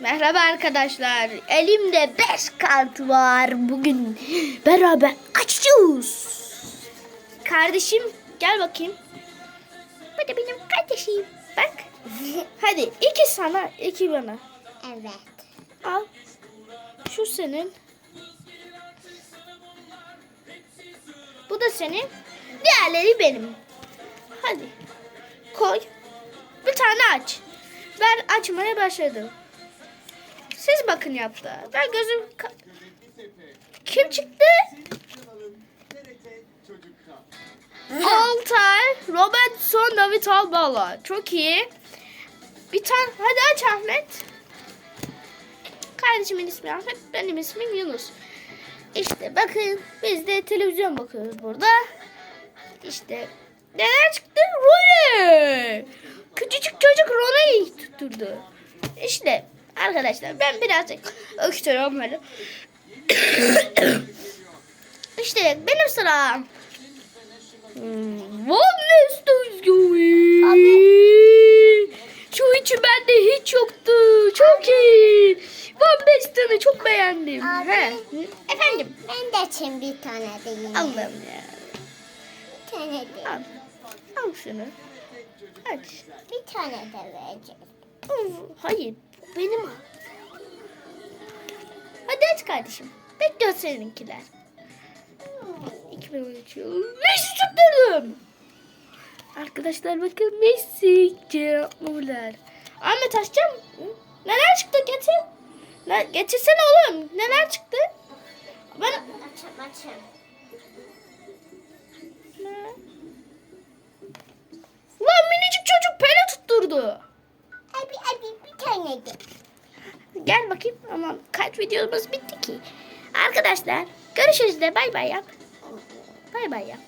Merhaba arkadaşlar. Elimde 5 kart var. Bugün beraber açacağız. Kardeşim gel bakayım. Bu da benim kardeşim. Bak. Hadi iki sana iki bana. Evet. Al. Şu senin. Bu da senin. Diğerleri benim. Hadi. Koy. Bir tane aç. Ben açmaya başladım. Siz bakın yaptı. Ben gözüm... Kim çıktı? Altay, Robertson, David Albala. Çok iyi. Bir tane... Hadi aç Ahmet. Kardeşimin ismi Ahmet, benim ismim Yunus. İşte bakın biz de televizyon bakıyoruz burada. İşte neler çıktı? Rooney. Küçücük çocuk Rona'yı tutturdu. İşte arkadaşlar ben birazcık öksürüyorum böyle. işte benim sıram. Hmm, Van Nistelrooy. Şu üçü bende hiç yoktu. Çok iyi. Van Basten'ı çok beğendim. Abi. He. Efendim. Ben de açayım bir tane de yine. Allah'ım ya. Bir tane de. Al. Al şunu. Aç. Bir tane de vereceğim. Hayır. Benim al. Hadi aç kardeşim. Bekliyor seninkiler. 2013 yılı. Messi tutturdum. Arkadaşlar bakın Messi. Cevap Müller. Ahmet açacağım. Neler çıktı getir. Ne, getirsene oğlum. Neler çıktı? Ben... Açayım açayım. Ne? De. Gel bakayım. Ama kaç videomuz bitti ki? Arkadaşlar görüşürüz de bay bay yap. Bay bay yap.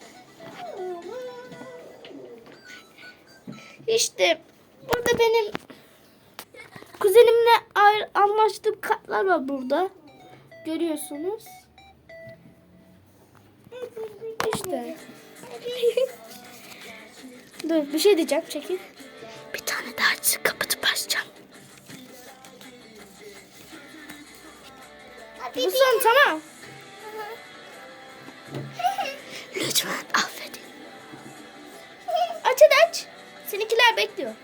İşte burada benim kuzenimle anlaştığım kartlar var burada. Görüyorsunuz. İşte. Dur bir şey diyeceğim çekil. Bir tane daha açıp Bu son tamam. Lütfen affedin. Aç hadi aç. Seninkiler bekliyor.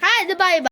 Hadi bay bay.